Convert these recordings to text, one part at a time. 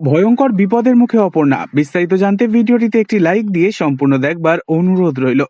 ভয়ঙ্কর বিপদের মুখে অপর্ণা। বিস্তারিত জানতে ভিডিওটিতে একটি লাইক দিয়ে সম্পূর্ণ দেখবার অনুরোধ রইল।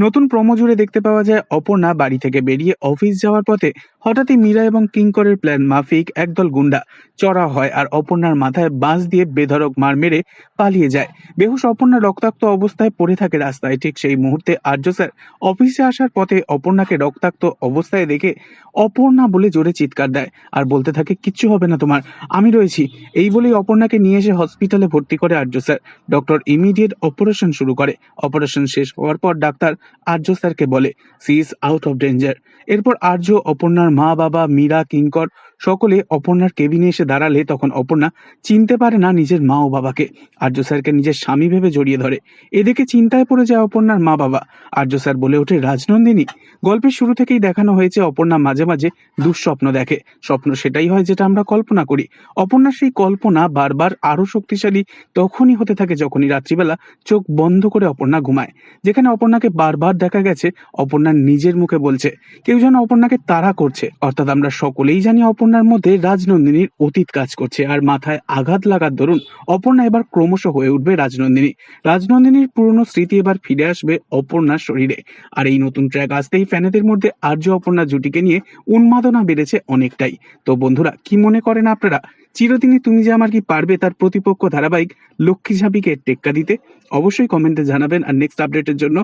নতুন প্রোমো জুড়ে দেখতে পাওয়া যায় অপর্ণা বাড়ি থেকে বেরিয়ে অফিস যাওয়ার পথে হঠাৎই মীরা এবং কিঙ্করের প্ল্যান মাফিক একদল গুন্ডা চড়া হয় আর অপর্ণার মাথায় বাঁশ দিয়ে বেধড়ক মার মেরে পালিয়ে যায়। বেহুশ অপর্ণা রক্তাক্ত অবস্থায় পড়ে থাকে রাস্তায়। ঠিক সেই মুহূর্তে আর্য স্যার অফিসে আসার পথে অপর্ণাকে রক্তাক্ত অবস্থায় দেখে অপর্ণা বলে জোরে চিৎকার দেয় আর বলতে থাকে, কিচ্ছু হবে না তোমার, আমি রয়েছি। এই বলেই অপর্ণাকে নিয়ে এসে হসপিটালে ভর্তি করে Arya sir. Doctor immediate operation শুরু করে। অপারেশন শেষ হওয়ার পর ডাক্তার আর্য স্যারকে বলে she is out of danger এরপর আর্য অপর্ণার মা, বাবা, মীরা, কিঙ্কর সকলে অপর্ণার কেবিনে এসে দাঁড়ালে তখন অপর্ণা চিনতে পারে না নিজের মা ও বাবাকে। আর্য স্যারকে নিজের স্বামী ভেবে জড়িয়ে ধরে। এদিকে চিন্তায় পড়ে যায় অপর্ণার মা, বাবা। আর্য স্যার বলে ওঠে, রাজনন্দিনী, গল্পের শুরু থেকেই দেখানো হয়েছে অপর্ণা মাঝে মাঝে দুঃস্বপ্ন দেখে। স্বপ্ন সেটাই হয় যেটা আমরা কল্পনা করি। অপর্ণার সেই কল্পনা বারবার আরও শক্তিশালী তখনই হতে থাকে যখনই রাত্রিবেলা চোখ বন্ধ করে অপর্ণা ঘুমায়। যেখানে অপর্ণাকে বারবার দেখা গেছে অপর্ণার নিজের মুখে বলছে, কেউ যেন অপর্ণাকে তাড়া করছে। অর্থাৎ আমরা সকলেই জানি অপর্ণার মধ্যে রাজনন্দিনীর অতীত কাজ করছে আর মাথায় আঘাত লাগার দরুন অপর্ণা এবার ক্রমশ হয়ে উঠবে রাজনন্দিনী। রাজনন্দিনীর পুরনো স্মৃতি এবার ফিরে আসবে অপর্ণার শরীরে। আর এই নতুন ট্র্যাক আসতেই ফ্যানেদের মধ্যে আর্য অপর্ণা জুটিকে নিয়ে উন্মাদনা বেড়েছে অনেকটাই। তো বন্ধুরা, কি মনে করেন আপনারা? চিরদিনই তুমি যে আমার কি পারবে তার প্রতিপক্ষ ধারাবাহিক লক্ষ্মী ঝাঁপিকে টেক্কা দিতে, অবশ্যই কমেন্টে জানাবেন। আর নেক্সট আপডেটের জন্য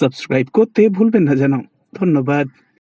সাবস্ক্রাইব করতে ভুলবেন না জানাও। ধন্যবাদ।